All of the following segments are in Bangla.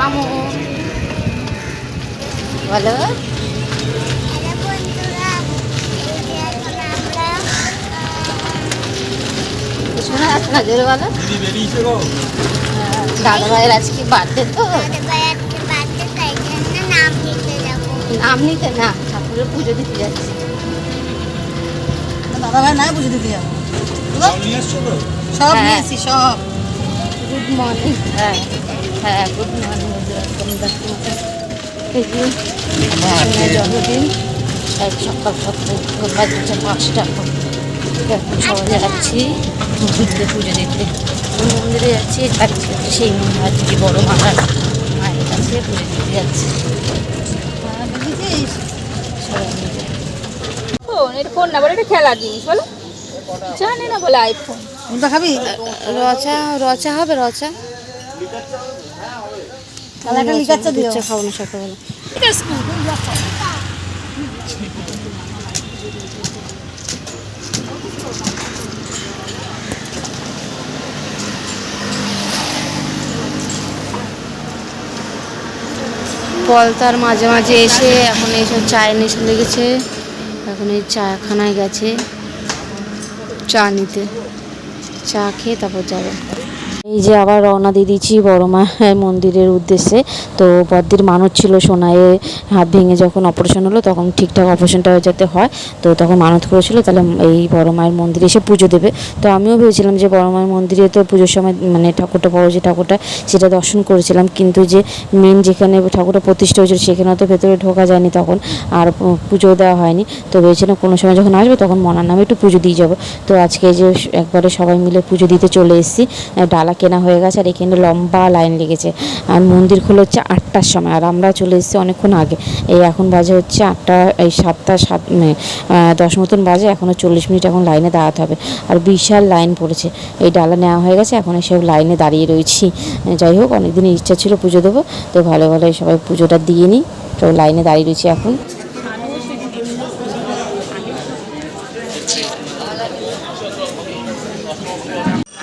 মামু। বলো। শোনা যাচ্ছে না জোরে বলো। দাদা ভাইয়ের আজকে বার্থডে তো। নাম নিতে না ঠাকুরের পুজো দিতে যাচ্ছি। দাদা ভাই নাই বুঝে দিতে যাব। সব হ্যাঁ। নিয়েছি সব। গুড মর্নিং হ্যাঁ হ্যাঁ গুড মর্নিং জন্মদিন সকাল সকাল বাজছে পাঁচটা সবাই যাচ্ছি। মন্দিরে পুজো দিতে। কোন মন্দিরে যাচ্ছি যাচ্ছি। সেই মন্দির আজকে বড় মারা মায়ের কাছে পুজো দিতে যাচ্ছি। ফোন এটা ফোন না বলে এটা খেলার জিনিস বলো। জানে না বলে আইফোন কোনটা খাবি? রচা রচা হবে রচা। তাহলে একটা লিকাচ্চা দিও। খাব না সকালবেলা। পলতার মাঝে মাঝে এসে এখন এইসব চায় নেশে লেগেছে এখন এই চাখানায় গেছে চা নিতে। চা খেয়ে তারপর যাবে। এই যে আবার রওনা দিয়ে দিচ্ছি বড় মায়ের মন্দিরের উদ্দেশ্যে। তো বদ্দির মানত ছিল সোনায় হাত ভেঙে যখন অপারেশন হলো, তখন ঠিকঠাক অপারেশনটা যাতে হয়, তো তখন মানত করেছিল, তাহলে এই বড় মায়ের মন্দিরে এসে পুজো দেবে। তো আমিও ভেবেছিলাম যে বড় মায়ের মন্দিরে তো পুজোর সময় মানে ঠাকুরটা, বড় যে ঠাকুরটা, সেটা দর্শন করেছিলাম। কিন্তু যে মেন যেখানে ঠাকুরটা প্রতিষ্ঠা হয়েছিল, সেখানে তো ভেতরে ঢোকা যায়নি তখন, আর পুজো দেওয়া হয়নি। তো ভেবেছিলাম কোনো সময় যখন আসবে, তখন মনার নামে একটু পুজো দিয়ে যাব। তো আজকে যে একবারে সবাই মিলে পুজো দিতে চলে এসেছি ডালা কেনা হয়ে গেছে আর এখানে লম্বা লাইন লেগেছে। আর মন্দির খুলে হচ্ছে আটটার সময় আর আমরা চলে এসেছি অনেকক্ষণ আগে। এই এখন বাজে হচ্ছে আটটা এই সাতটা সাত মানে, দশ মতন বাজে এখনও চল্লিশ মিনিট এখন লাইনে দাঁড়াতে হবে। আর বিশাল লাইন পড়েছে। এই ডালা নেওয়া হয়ে গেছে এখন এসব লাইনে দাঁড়িয়ে রয়েছি। যাই হোক অনেকদিনের ইচ্ছা ছিল পুজো দেবো তো ভালো ভালো সবাই পুজোটা দিয়ে নিই। তো লাইনে দাঁড়িয়ে রয়েছি এখন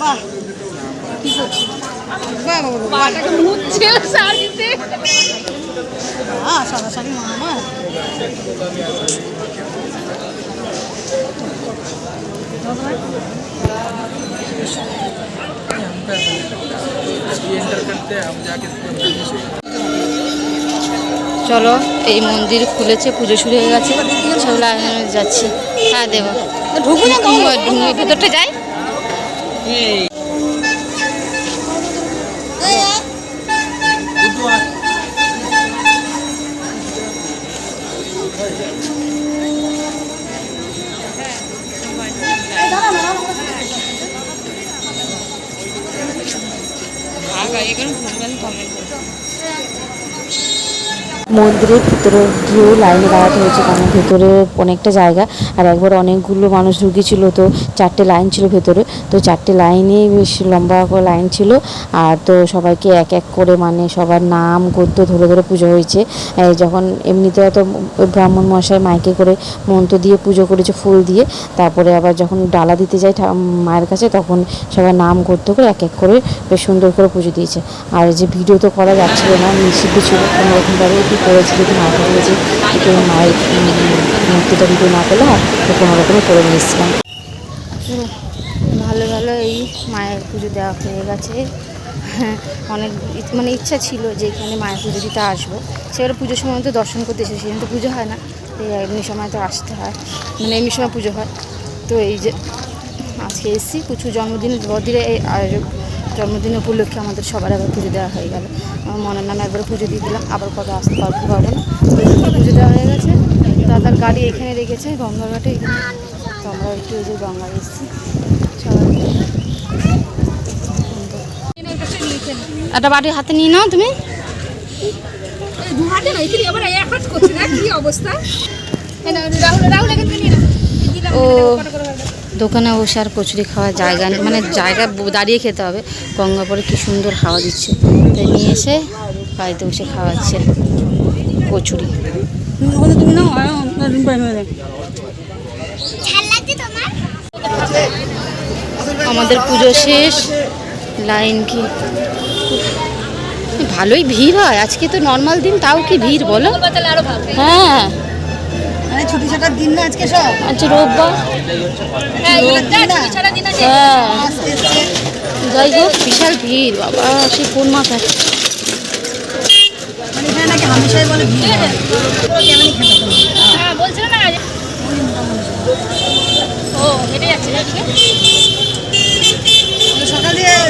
বাহ কি করছিস বাহ বাবা, বাবা, পাটাকে মুছছে শাড়িতে। সাদা শাড়ি মা আমার। চলো এই মন্দির খুলেছে পুজো শুরু হয়ে গেছে। যাচ্ছি। হ্যাঁ দেবো। ঢুকবো না? ভেতরটা যাই। ভাগ এগুলো ভুলবেন কমেন্ট করবেন মন্দিরের ভিতরে গিয়েও লাইনে দাঁড়াতে হয়েছে কারণ ভেতরে অনেকটা জায়গা আর একবার অনেকগুলো মানুষ ঢুকেছিল তো চারটে লাইন ছিল ভেতরে। তো চারটে লাইনে বেশ লম্বা করে লাইন ছিল আর তো সবাইকে এক এক করে মানে সবার নাম, গদ্য ধরে ধরে পুজো হয়েছে। যখন এমনিতে তো ব্রাহ্মণ মশাই মাইকে করে মন্ত্র দিয়ে পুজো করেছে ফুল দিয়ে, তারপরে আবার যখন ডালা দিতে যায় ঠা- মায়ের কাছে তখন সবাই নাম করতে করে এক এক করে বেশ সুন্দর করে পুজো দিয়েছে। আর যে ভিডিও তো করা যাচ্ছিল না, নিষিদ্ধ ছিল। কোনো রকমভাবে করেছি যদি মাকে বলেছি একটু মায়ের মূর্তিটা ভিডিও না আর তো কোনো রকমে করে নিয়েছিলাম ভালো ভালো, এই মায়ের পুজো দেওয়া হয়ে গেছে। অনেক মানে ইচ্ছা ছিল যে এখানে মায়ের পুজো দিতে আসব। সেবারে পুজোর সময় তো দর্শন করতে এসেছি, সেখানে তো পুজো হয় না। এই এমনি সময় তো আসতে হয়। মানে এমনি সময় পুজো হয়। তো এই যে আজকে এসেছি কিছু জন্মদিন বদিরে জন্মদিন উপলক্ষে আমাদের সবার আবার পুজো দেওয়া হয়ে গেল। আমার মনের নামে একবার পুজো দিয়ে দিলাম আবার কবে আসতে পারব কি পারব না। তো পুজো দেওয়া হয়ে গেছে। দাদার গাড়ি এখানে রেখেছে গঙ্গাঘাটে এখানে। তো আমরা একটু এই যে গঙ্গায় এসেছি। একটা বাড়ি হাতে নিয়ে নাও তুমি। ও। দোকানে বসে আর কচুরি খাওয়ার জায়গা মানে জায়গা দাঁড়িয়ে খেতে হবে। গঙ্গা পরে কি সুন্দর হাওয়া দিচ্ছে। তাই নিয়ে এসে বাড়িতে বসে খাওয়াচ্ছে কচুরি। আমাদের পুজো শেষ। লাইন কি? ভালোই ভিড় হয়। আজকে তো নর্মাল দিন, তাও কি ভিড় বলো? হ্যাঁ। ছুটি ছাটার দিন না আজকে সব? আজ রোববার। হ্যাঁ হ্যাঁ। যাই হোক বিশাল ভিড় বাবা সে কোন মাথায় মানে হয়। হ্যাঁ মানে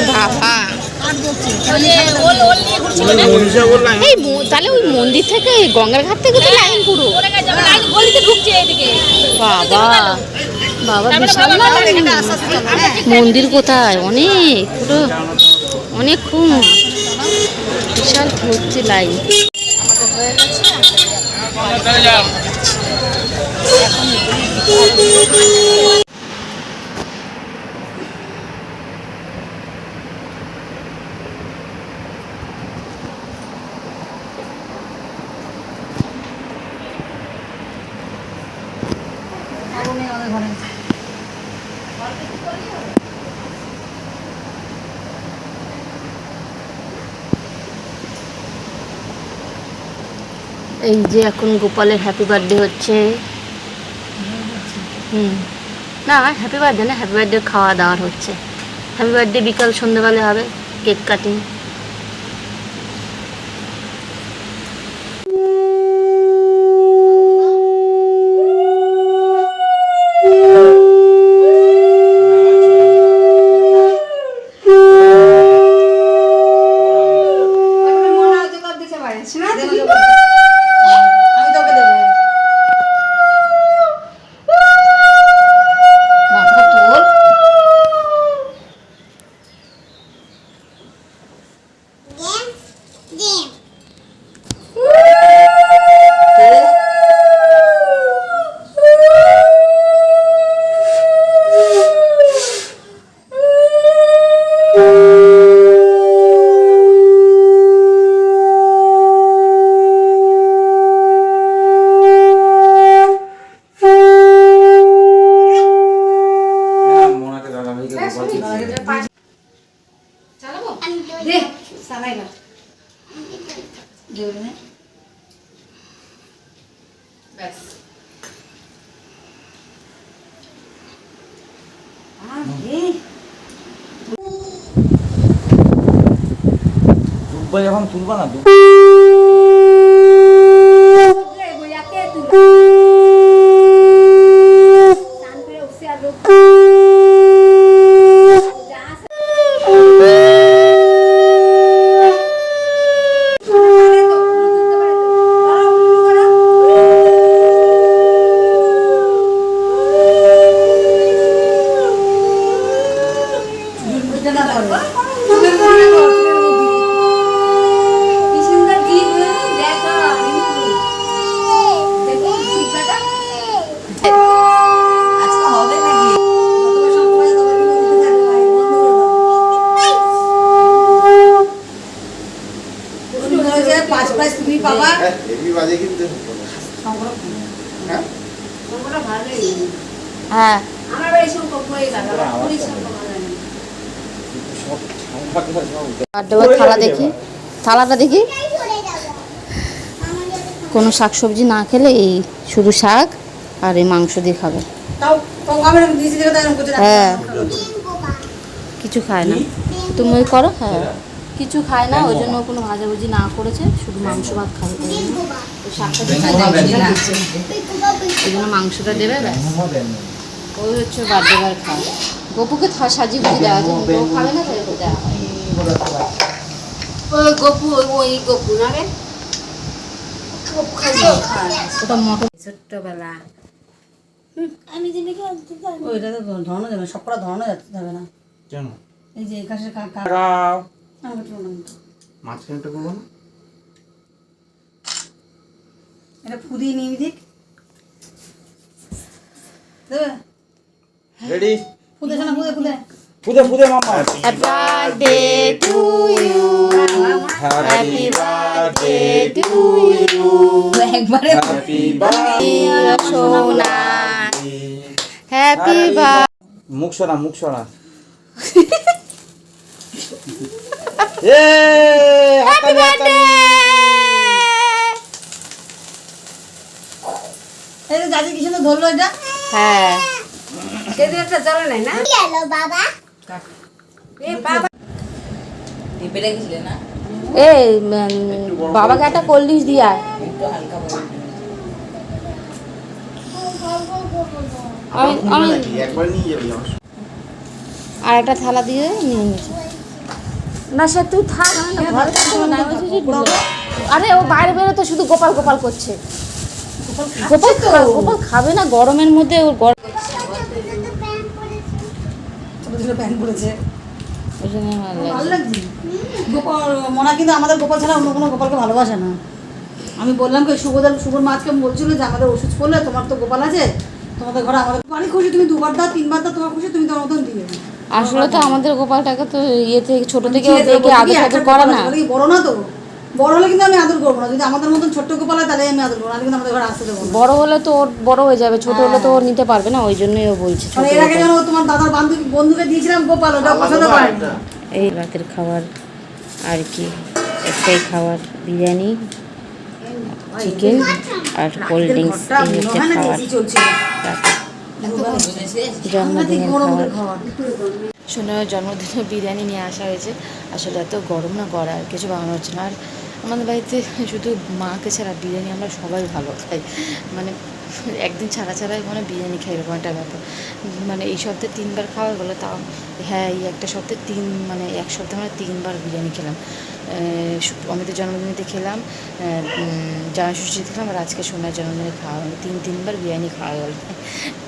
বাবা। এই তাহলে ওই মন্দির থেকে গঙ্গার ঘাট থেকে তো লাইন পুরো। এইদিকে বাবা বাবা বিশাল হ্যাঁ। মন্দির কোথায়? অনেক পুরো অনেকক্ষণ বিশাল হচ্ছে লাইন। আগুন এই যে এখন গোপালের হ্যাপি বার্থডে হচ্ছে। হুম। না হ্যাপি বার্থডে না হ্যাপি বার্থডে খাওয়া দাওয়ার হচ্ছে। হ্যাপি বার্থডে বিকাল সন্ধ্যেবেলা হবে কেক কাটিং আমি তোকে দেবো মাথাটা তোল মোনাকে দাদা ভাইকে গোপাল দিচ্ছে। দে সালাই না দেবে না। ব্যাস। যখন তুলবা না দুব্বা এটা না করো চুলের মুড়ি করো, চুলের মুড়ি। আজকে হবে নাকি যতবার সময় পাবে ততবার বিরতিতে থাকবে ভাই, বন্ধ করে দাও। সুন্দর হয়েছে, পাঁচ প্রাইজ তুমি পাবা হেভি বাজে কিন্তু সংগ্রহ হ্যাঁ সংগ্রহটা ভালোই হ্যাঁ আমার বাড়ি সব কখনোই লাগে আমার পুলিশ সব কখনো লাগে না। বার্থডে থালা দেখি। থালাটা দেখি। কোনো শাকসবজি না খেলে এই শুধু শাক আর এই মাংস দিয়ে খাবে। হ্যাঁ। কিছু খায় না। তুমি ওই করো। হ্যাঁ। কিছু খায় না ওই জন্য কোনো ভাজাভুজি না করেছে শুধু মাংস ভাত খাবে। ওই জন্য মাংসটা দেবে। ওই হচ্ছে বার্থডে বার খাওয়া গপুকে সাজিয়ে গুজিয়ে দেওয়া ও খাবে না তাই দেওয়া হয়। ওই গপু ওই- ওই গপু না রে? ওটা মটর ছোট্টবেলা। এটা তো ধরানো যাবে না, সবকটা ধরানো যাবে না। কেন? এই যে এখানে কা- কা- দাঁড়াও। আমাকে একটু বলুন তো। মাঝখানটা করব না? এটা ফুদিয়ে নিয়ে দিক ফুদে শোনা ফুদে ফুদে। ফুদে ফুদে মামা। Happy birthday to you happy birthday to you একবারে হ্যাপি বার্থডে সোনা। হ্যাপি বার্থডে মুখ সরা মুখ সরা। এ হাততালি হাততালি এই যে কি সুন্দর ধরলো এটা? হ্যাঁ। সেদিন একটা জ্বলে নাই না? এই উম, বাবাকে একটা কোল্ড ড্রিঙ্কস দিয়ে আয়। আর একটা থালা দিয়ে নিয়ে নিয়েছি না সে তুই থাক আরে ও বাইরে বেরো তো শুধু গোপাল গোপাল করছে। গোপাল গোপাল খাবে না গরমের মধ্যে ওর গরম প্যান্ট পরেছে। ওই জন্য ভালো ভালো লাগছে। লাগছে গোপাল মনা কিন্তু আমাদের গোপাল ছাড়া অন্য কোনো গোপালকে ভালোবাসে না। আমি বললাম কি শুভদার শুভর মাছকে বলছিল যে আমাদের ওষুধ করলে তোমার তো গোপাল আছে তোমাদের ঘরে আমাদের আমি খুশি তুমি দুবার দাও তিনবার দাও তোমার খুশি তুমি তোমার মতন দিয়ে আসলে তো আমাদের গোপালটাকে তো ইয়ে থেকে ছোট থেকে দেখে একটা করে না। বড় না তো? বড় হলে কিন্তু আমি আদর করব না। যদি আমাদের মতন ছোট্ট গোপাল হয় তাহলে আমি আদর করব না। কিন্তু আমাদের ঘরে আসতে দেবো না। বড় হলে তো ওর বড় হয়ে যাবে ছোট হলে তো ওর নিতে পারবে না ওই জন্যই ও বলছে ছোট মানে এর আগে যেন তোমার দাদার বান্ধবী বন্ধুকে দিয়েছিলাম গোপাল ওটা পছন্দ করেনি এই রাতের খাবার আর কি একটাই খাবার বিরিয়ানি চিকেন আর কোল্ড ড্রিঙ্কস ঘরটা এই মনে হচ্ছে হয় না খাবার। এসি চলছিল। রাতে। জন্মদিনের খাবার। খাবার। সোনার জন্মদিনে বিরিয়ানি নিয়ে আসা হয়েছে। আসলে এত গরম না করা আর কিছু বানানো হচ্ছে না। আর আমাদের বাড়িতে শুধু মাকে ছাড়া বিরিয়ানি আমরা সবাই ভালো খাই। মানে একদিন ছাড়া ছাড়াই মানে বিরিয়ানি খাই, এরকম একটা ব্যাপার। মানে এই সপ্তাহে তিনবার খাওয়া গেলো, তাও হ্যাঁ এই একটা সপ্তাহে তিন মানে এক সপ্তাহে মানে তিনবার বিরিয়ানি খেলাম। অমিতের জন্মদিনেতে খেলাম জামা ষষ্ঠীতে খেলাম, আর আজকে সোনার জন্মদিনে খাওয়া হলো তিন, তিনবার বিরিয়ানি খাওয়া গেল।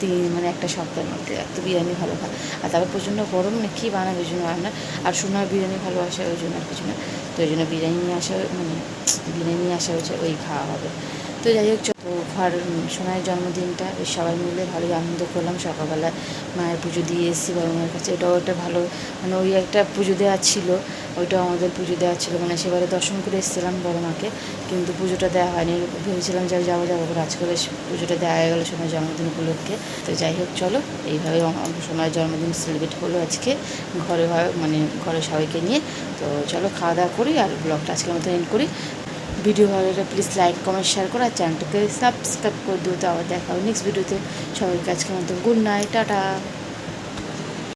তিন মানে একটা সপ্তাহের মধ্যে এত বিরিয়ানি ভালো খায় আর তারপর প্রচণ্ড গরম না কী বানাবে ওই জন্য রান্না। আর সোনার বিরিয়ানি ভালোবাসে ওই জন্য আর কিছু না। তো ওই জন্য বিরিয়ানি নিয়ে আসা মানে বিরিয়ানি নিয়ে আসা হয়েছে, ওই খাওয়া হবে। তো যাই হোক তো ঘর সোনার জন্মদিনটা বেশ সবাই মিলে ভালোই আনন্দ করলাম। সকালবেলায় মায়ের পুজো দিয়ে এসেছি বড় মায়ের কাছে। ওটাও একটা ভালো মানে ওই একটা পুজো দেওয়া ছিল। ওইটাও আমাদের পুজো দেওয়া ছিল। মানে সেবারে দর্শন করে এসেছিলাম বড় মাকে কিন্তু পুজোটা দেওয়া হয়নি। ভেবেছিলাম যে যাব যাব। করে আজ করে পুজোটা দেওয়া হয়ে গেলো সোনার জন্মদিন উপলক্ষে। তো যাই হোক, চলো। এইভাবে সোনার জন্মদিন সেলিব্রেট হলো আজকে ঘরে মানে ঘরে সবাইকে নিয়ে। তো চলো, খাওয়া দাওয়া করি আর ব্লগটা আজকের মতো এন্ড করি। ভিডিও ভালো লাগলে প্লিজ লাইক কমেন্ট শেয়ার করো আর চ্যানেলটাকে সাবস্ক্রাইব করে দিও। তো আবার দেখা হবে নেক্সট ভিডিওতে সবাইকে আজকের মতো গুড নাইট টাটা।